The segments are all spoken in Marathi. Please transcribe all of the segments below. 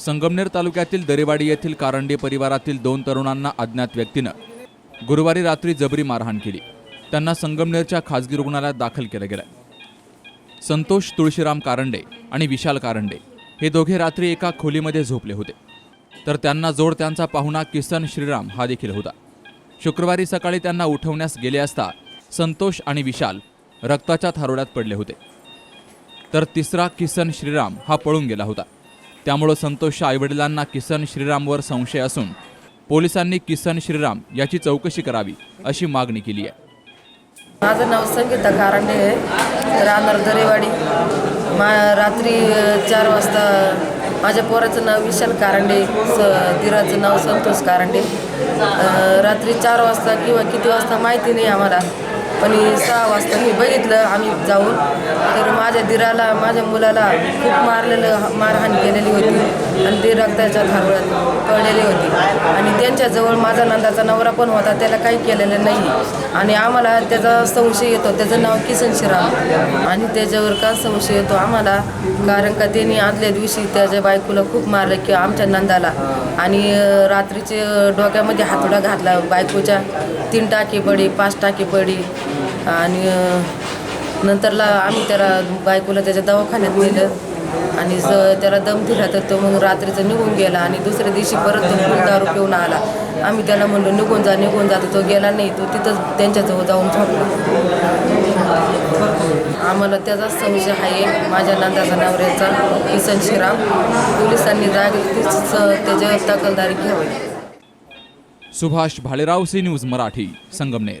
संगमनेर तालुक्यातील दरेवाडी येथील कारंडे परिवारातील दोन तरुणांना अज्ञात व्यक्तीनं गुरुवारी रात्री जबरी मारहाण केली. त्यांना संगमनेरच्या खासगी रुग्णालयात दाखल केलं गेलं संतोष तुळशीराम कारंडे आणि विशाल कारंडे हे दोघे रात्री एका खोलीमध्ये झोपले होते. तर त्यांना जोड त्यांचा पाहुणा किसन श्रीराम हा देखील होता. शुक्रवारी सकाळी त्यांना उठवण्यास गेले असता संतोष आणि विशाल रक्ताच्या थारोड्यात पडले होते. तर तिसरा किसन श्रीराम हा पळून गेला होता. त्यामुळं संतोषच्या आईवडिलांना किसन श्रीरामवर संशय असून पोलिसांनी किसन श्रीराम याची चौकशी करावी अशी मागणी केली आहे. माझं नाव संगीता कारंडे आहे. राहणार दरेवाडी. मा रात्री चार वाजता माझ्या पोराचं नाव विशाल कारंडे स दिराचं नाव संतोष कारंडे रात्री चार वाजता किंवा किती वाजता माहिती नाही आम्हाला. पण सहा वाजता मी बघितलं आम्ही जाऊन. तर माझ्या दिराला माझ्या मुलाला खूप मारलेलं मारहाण केलेली होती. आणि ते रक्ताच्या थारोळ्यात पडलेली होती. आणि त्यांच्याजवळ माझा नंदाचा नवरा पण होता त्याला काही केलेलं नाही. आणि आम्हाला त्याचा संशय येतो त्याचं नाव किसन शिराम आणि त्याच्यावर का संशय येतो आम्हाला? कारण का त्यांनी आदल्या दिवशी त्याच्या बायकोला खूप मारलं किंवा आमच्या नंदाला. आणि रात्रीचे डोक्यामध्ये हातोडा घातला बायकोच्या. तीन टाके पडी पाच टाके पडी. आणि नंतरला आम्ही त्याला बायकोला त्याच्या दवाखान्यात नेलं. आणि ज- त्याला दम दिला तर तो मग रात्रीचं निघून गेला आणि दुसऱ्या दिवशी परत तो फुल दारू पिऊन आला. आम्ही त्याला म्हणलो निघून जा निघून जा. तो गेला नाही. तो तिथंच त्यांच्याजवळ जाऊन झोपला. आम्हाला त्याचा संशय आहे. माझ्या नंदाचा नवऱ्याचा किसन शिराम पोलिसांनी जागृतीच त्याच्यावर दखलदारी घ्यावी Subhash Bhalerao C news Marathi Sangamner.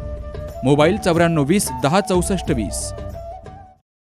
Mobile चौऱ्याण्णव वीस दहा चौसष्ट वीस.